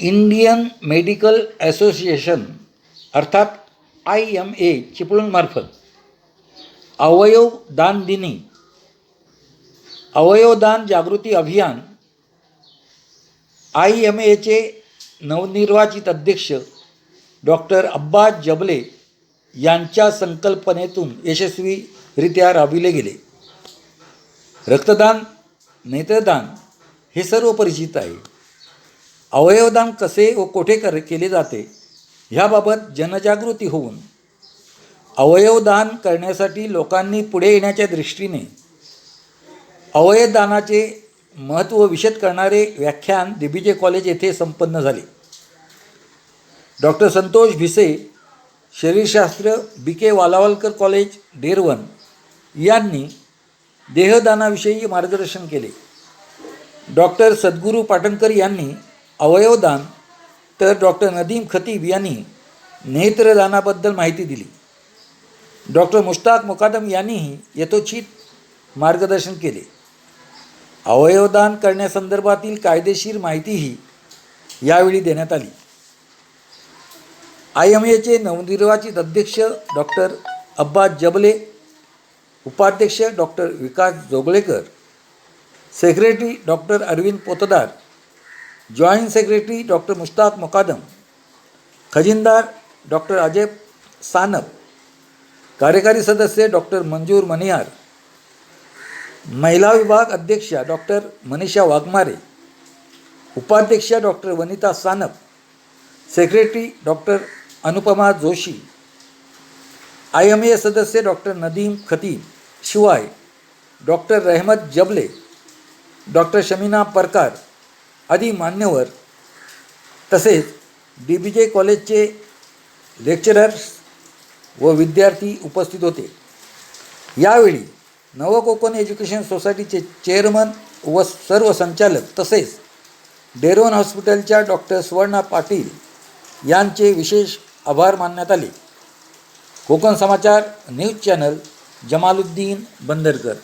Indian medical association अर्थात I M A चिपळूणमार्फत. अवयव दान दिनी. अवयवदान जागृती अभियान. आय एम एचे नवनिर्वाचित अध्यक्ष डॉक्टर अब्बास जबले यांच्या संकल्पनेतून यशस्वीरित्या राबविले गेले. रक्तदान नेत्रदान हे सर्व परिचित आहे. अवयवदान कसे व कोठे कर केले जाते ह्याबाबत जनजागृती होऊन. अवयवदान करण्यासाठी लोकांनी पुढे येण्याच्या दृष्टीने अवयवदानाचे महत्त्व विशद करणारे व्याख्यान दिबीजे कॉलेज येथे संपन्न झाले. Doctor Santosh Bhise शरीरशास्त्र B. K. Walawalkar college Derwan यांनी देहदानाविषयी मार्गदर्शन केले. डॉक्टर सद्गुरू पाटणकर यांनी अवयवदान तर डॉक्टर नदीम खतीब यांनी नेत्रदानाबद्दल माहिती दिली. डॉक्टर मुश्ताक मुकादम यांनीही यथोचित मार्गदर्शन केले. अवयवदान करण्यासंदर्भातील कायदेशीर माहितीही यावेळी देण्यात आली. आय एम एचे नवनिर्वाचित अध्यक्ष डॉक्टर अब्बास जबले उपाध्यक्ष doctor Vikas Joglekar secretary doctor Arvind Potdar joint secretary doctor Mushtaq Mukadam खजिनदार doctor Ajay Sanap कार्यकारी सदस्य डॉक्टर मंजूर मनियार महिला विभाग अध्यक्षा डॉक्टर मनीषा वाघमारे उपाध्यक्षा doctor Vanita Sanap secretary doctor Anupama Joshi I M A सदस्य डॉक्टर नदीम खतीम शिवाय डॉक्टर रहमत जबले डॉक्टर शमीना परकार आदी मान्यवर तसेच डी बी जे कॉलेजचे लेक्चरर्स व विद्यार्थी उपस्थित होते. यावेळी नवकोकण एज्युकेशन सोसायटीचे चेअरमन व सर्व संचालक तसेच डेरोन हॉस्पिटलच्या डॉक्टर सुवर्णा पाटील यांचे विशेष आभार मानण्यात आले. Konkan Samachar news channel Jamaluddin Bandarkar.